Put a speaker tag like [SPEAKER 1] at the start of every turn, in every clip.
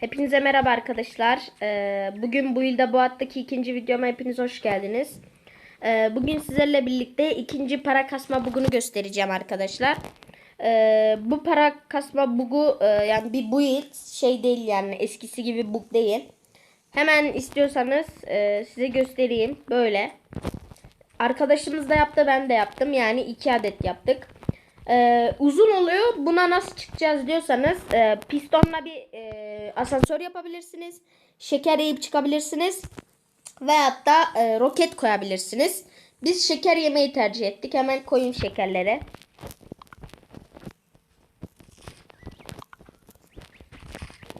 [SPEAKER 1] Hepinize merhaba arkadaşlar. Ee, bugün bu yılda bu hattaki ikinci videoma hepiniz hoş geldiniz. Ee, bugün sizlerle birlikte ikinci para kasma bugunu göstereceğim arkadaşlar. Ee, bu para kasma bugu e, yani bir build şey değil yani eskisi gibi bug değil. Hemen istiyorsanız e, size göstereyim böyle. Arkadaşımız da yaptı ben de yaptım yani iki adet yaptık. Ee, uzun oluyor. Buna nasıl çıkacağız diyorsanız e, pistonla bir e, asansör yapabilirsiniz. Şeker yiyip çıkabilirsiniz. Veyahut da e, roket koyabilirsiniz. Biz şeker yemeyi tercih ettik. Hemen koyayım şekerleri.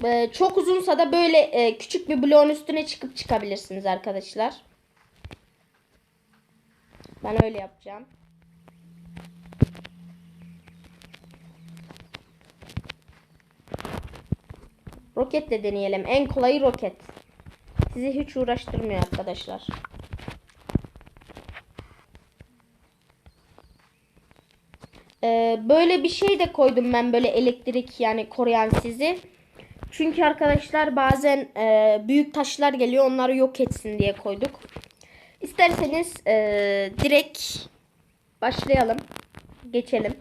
[SPEAKER 1] Ee, çok uzunsa da böyle e, küçük bir bloğun üstüne çıkıp çıkabilirsiniz arkadaşlar. Ben öyle yapacağım. Roketle deneyelim. En kolayı roket. Sizi hiç uğraştırmıyor arkadaşlar. Ee, böyle bir şey de koydum ben böyle elektrik yani koruyan sizi. Çünkü arkadaşlar bazen e, büyük taşlar geliyor onları yok etsin diye koyduk. İsterseniz e, direkt başlayalım. Geçelim.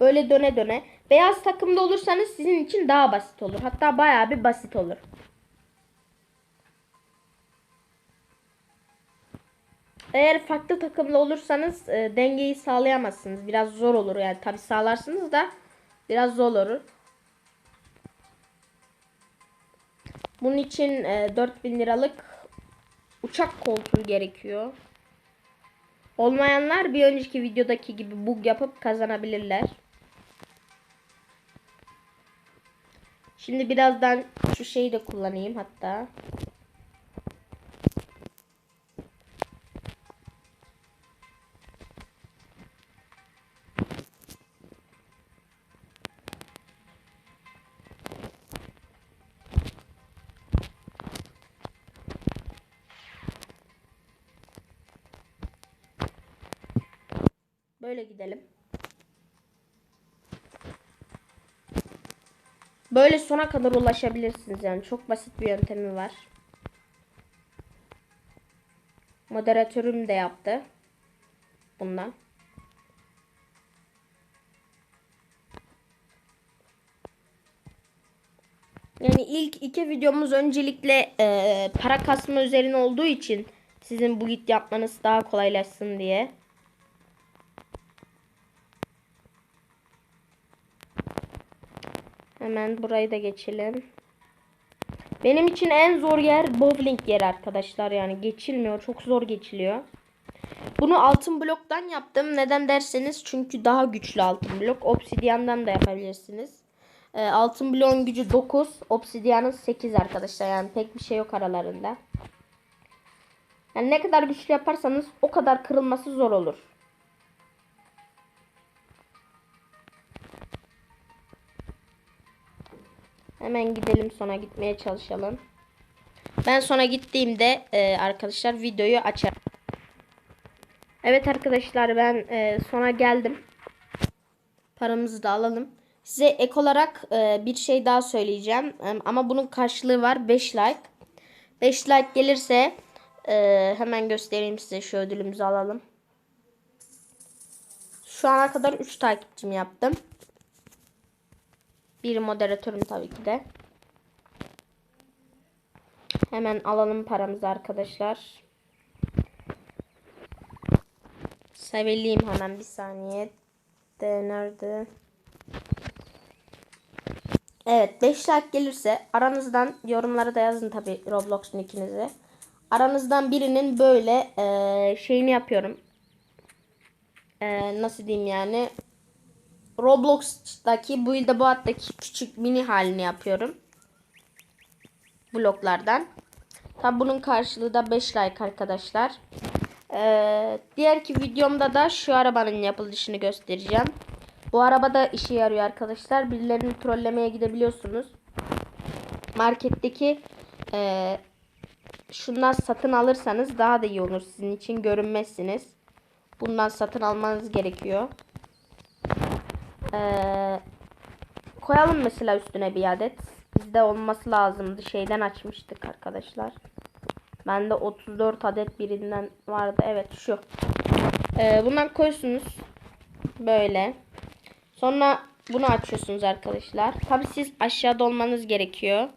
[SPEAKER 1] Böyle döne döne. Beyaz takımda olursanız sizin için daha basit olur. Hatta bayağı bir basit olur. Eğer farklı takımda olursanız e, dengeyi sağlayamazsınız. Biraz zor olur yani. Tabi sağlarsınız da biraz zor olur. Bunun için e, 4000 liralık uçak koltuğu gerekiyor. Olmayanlar bir önceki videodaki gibi bug yapıp kazanabilirler. Şimdi birazdan şu şeyi de kullanayım hatta. Böyle gidelim. Böyle sona kadar ulaşabilirsiniz yani. Çok basit bir yöntemi var. Moderatörüm de yaptı. Bundan. Yani ilk iki videomuz öncelikle e, para kasma üzerine olduğu için sizin bu git yapmanız daha kolaylaşsın diye. Hemen burayı da geçelim. Benim için en zor yer bowling yeri arkadaşlar. Yani geçilmiyor. Çok zor geçiliyor. Bunu altın bloktan yaptım. Neden derseniz çünkü daha güçlü altın blok. Obsidiyandan da yapabilirsiniz. E, altın bloğun gücü 9. Obsidiyanın 8 arkadaşlar. Yani pek bir şey yok aralarında. Yani ne kadar güçlü yaparsanız o kadar kırılması zor olur. Hemen gidelim sona gitmeye çalışalım. Ben sona gittiğimde e, arkadaşlar videoyu açarım. Evet arkadaşlar ben e, sona geldim. Paramızı da alalım. Size ek olarak e, bir şey daha söyleyeceğim. E, ama bunun karşılığı var 5 like. 5 like gelirse e, hemen göstereyim size şu ödülümüzü alalım. Şu ana kadar 3 takipçim yaptım. Bir moderatörüm tabii ki de. Hemen alalım paramızı arkadaşlar. Seveliyim hemen bir saniye. De nerede? Evet 5 like gelirse aranızdan yorumlara da yazın tabii Roblox'un ikinizi. Aranızdan birinin böyle e, şeyini yapıyorum. E, nasıl diyeyim yani Roblox'taki bu ilde bu hattaki küçük mini halini yapıyorum. Bloklardan. Tabi bunun karşılığı da 5 like arkadaşlar. Ee, diğerki videomda da şu arabanın yapılışını göstereceğim. Bu araba da işe yarıyor arkadaşlar. Birilerini trollemeye gidebiliyorsunuz. Marketteki e, şundan satın alırsanız daha da iyi olur. Sizin için görünmezsiniz. Bundan satın almanız gerekiyor. Ee, koyalım mesela üstüne bir adet. Bizde olması lazımdı. Şeyden açmıştık arkadaşlar. Bende 34 adet birinden vardı. Evet şu. Ee, bundan koyuyorsunuz. Böyle. Sonra bunu açıyorsunuz arkadaşlar. Tabi siz aşağıda olmanız gerekiyor.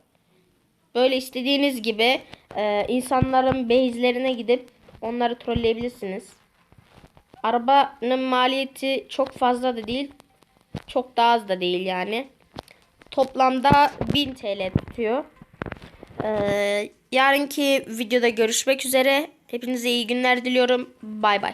[SPEAKER 1] Böyle istediğiniz gibi e, insanların base'lerine gidip onları trolleyebilirsiniz. Arabanın maliyeti çok fazla da değil. Çok da az da değil yani. Toplamda 1000 TL tutuyor. Ee, yarınki videoda görüşmek üzere. Hepinize iyi günler diliyorum. Bay bay.